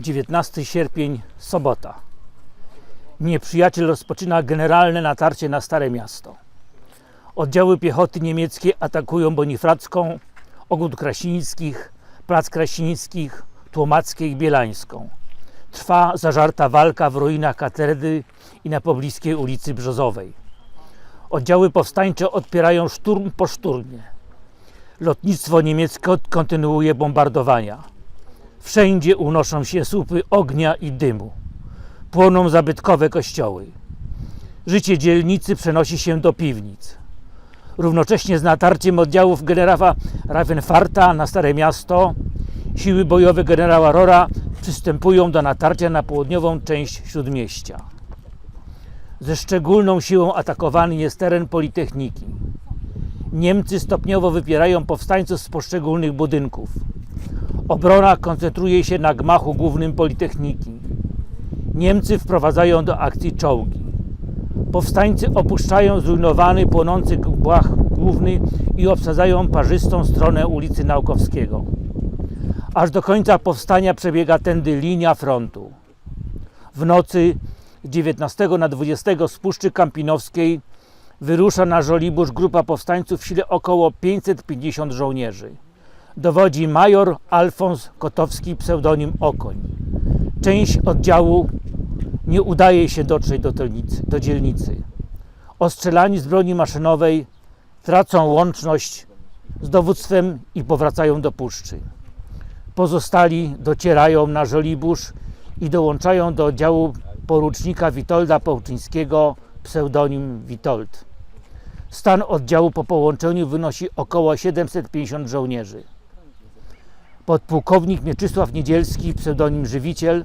19 sierpień, sobota. Nieprzyjaciel rozpoczyna generalne natarcie na Stare Miasto. Oddziały piechoty niemieckie atakują Bonifracką, Ogród Krasińskich, Plac Krasińskich, Tłomackie i Bielańską. Trwa zażarta walka w ruinach katedry i na pobliskiej ulicy Brzozowej. Oddziały powstańcze odpierają szturm po szturmie. Lotnictwo niemieckie kontynuuje bombardowania. Wszędzie unoszą się słupy ognia i dymu. Płoną zabytkowe kościoły. Życie dzielnicy przenosi się do piwnic. Równocześnie z natarciem oddziałów generała Ravenfarta na Stare Miasto siły bojowe generała Rora przystępują do natarcia na południową część Śródmieścia. Ze szczególną siłą atakowany jest teren Politechniki. Niemcy stopniowo wypierają powstańców z poszczególnych budynków. Obrona koncentruje się na gmachu głównym Politechniki. Niemcy wprowadzają do akcji czołgi. Powstańcy opuszczają zrujnowany, płonący gmach główny i obsadzają parzystą stronę ulicy Naukowskiego. Aż do końca powstania przebiega tędy linia frontu. W nocy z 19 na 20 z Puszczy Kampinowskiej wyrusza na Żoliborz grupa powstańców w sile około 550 żołnierzy. Dowodzi major Alfons Kotowski, pseudonim Okoń. Część oddziału nie udaje się dotrzeć do, do dzielnicy. Ostrzelani z broni maszynowej tracą łączność z dowództwem i powracają do puszczy. Pozostali docierają na Żoliborz i dołączają do oddziału porucznika Witolda Połczyńskiego, pseudonim Witold. Stan oddziału po połączeniu wynosi około 750 żołnierzy. Podpułkownik Mieczysław Niedzielski, pseudonim Żywiciel,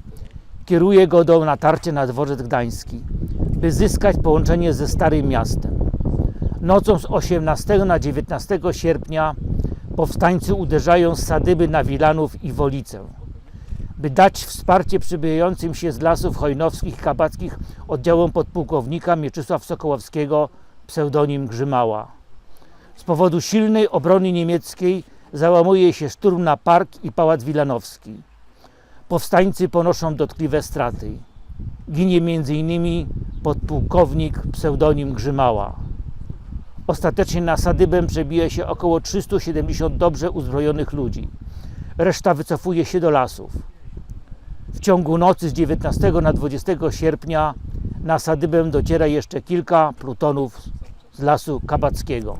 kieruje go do natarcia na dworzec gdański, by zyskać połączenie ze Starym Miastem. Nocą z 18 na 19 sierpnia powstańcy uderzają z Sadyby na Wilanów i Wolicę, by dać wsparcie przybywającym się z lasów hojnowskich i kabackich oddziałom podpułkownika Mieczysław Sokołowskiego, pseudonim Grzymała. Z powodu silnej obrony niemieckiej załamuje się szturm na park i pałac Wilanowski. Powstańcy ponoszą dotkliwe straty. Ginie m.in. podpułkownik pseudonim Grzymała. Ostatecznie na Sadybę przebija się około 370 dobrze uzbrojonych ludzi. Reszta wycofuje się do lasów. W ciągu nocy z 19 na 20 sierpnia na Sadybę dociera jeszcze kilka plutonów z lasu kabackiego.